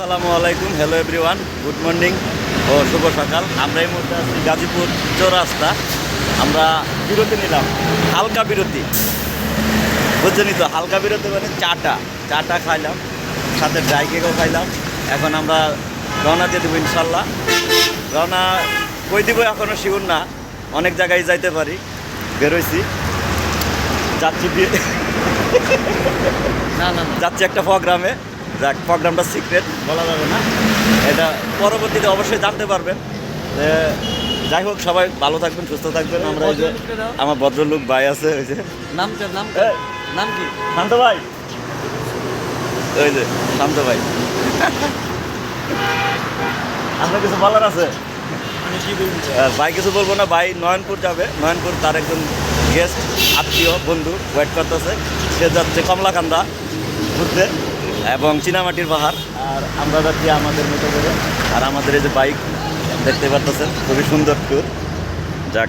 আসসালামু আলাইকুম hello everyone good morning ও শুভ সকাল। আমরা এই মুহূর্তে আছি গাজীপুর চৌরাস্তা। আমরা বিরতি নিলাম হালকা বিরতি। বুঝছেনই তো হালকা বিরতি মানে চাটা। চাটা খাইলাম সাথে ড্রাই কেকও খাইলাম। এখন আমরা রওনা দিয়ে দেবো ইনশাল্লাহ। রওনা কই দিব এখনও শিউর না অনেক জায়গায় যাইতে পারি বেরোইছি। যাচ্ছি না না যাচ্ছি একটা প্রোগ্রামে যাক প্রোগ্রামটা সিক্রেট বলা যাবে না। এটা পরবর্তীতে অবশ্যই জানতে পারবেন। যাই হোক সবাই ভালো থাকবেন সুস্থ থাকবেন। আমরা এই যে আমার ভদ্রলোক ভাই আছে ওই যে। নাম নাম নাম কি? শান্ত ভাই। ওই যে শান্ত ভাই। আপনার কিছু বলার আছে? ভাই কিছু বলব না ভাই নয়নপুর যাবে। নয়নপুর তার একজন গেস্ট আত্মীয় বন্ধু ওয়েট করতেছে। সে যাচ্ছে কমলাকান্দা ঘুরতে। এবং চীনামাটির পাহাড়। আর আমরা যাচ্ছি আমাদের মতো করে। আর আমাদের এই যে বাইক, দেখতে পারতেছেন, খুবই সুন্দর ট্যুর যাক।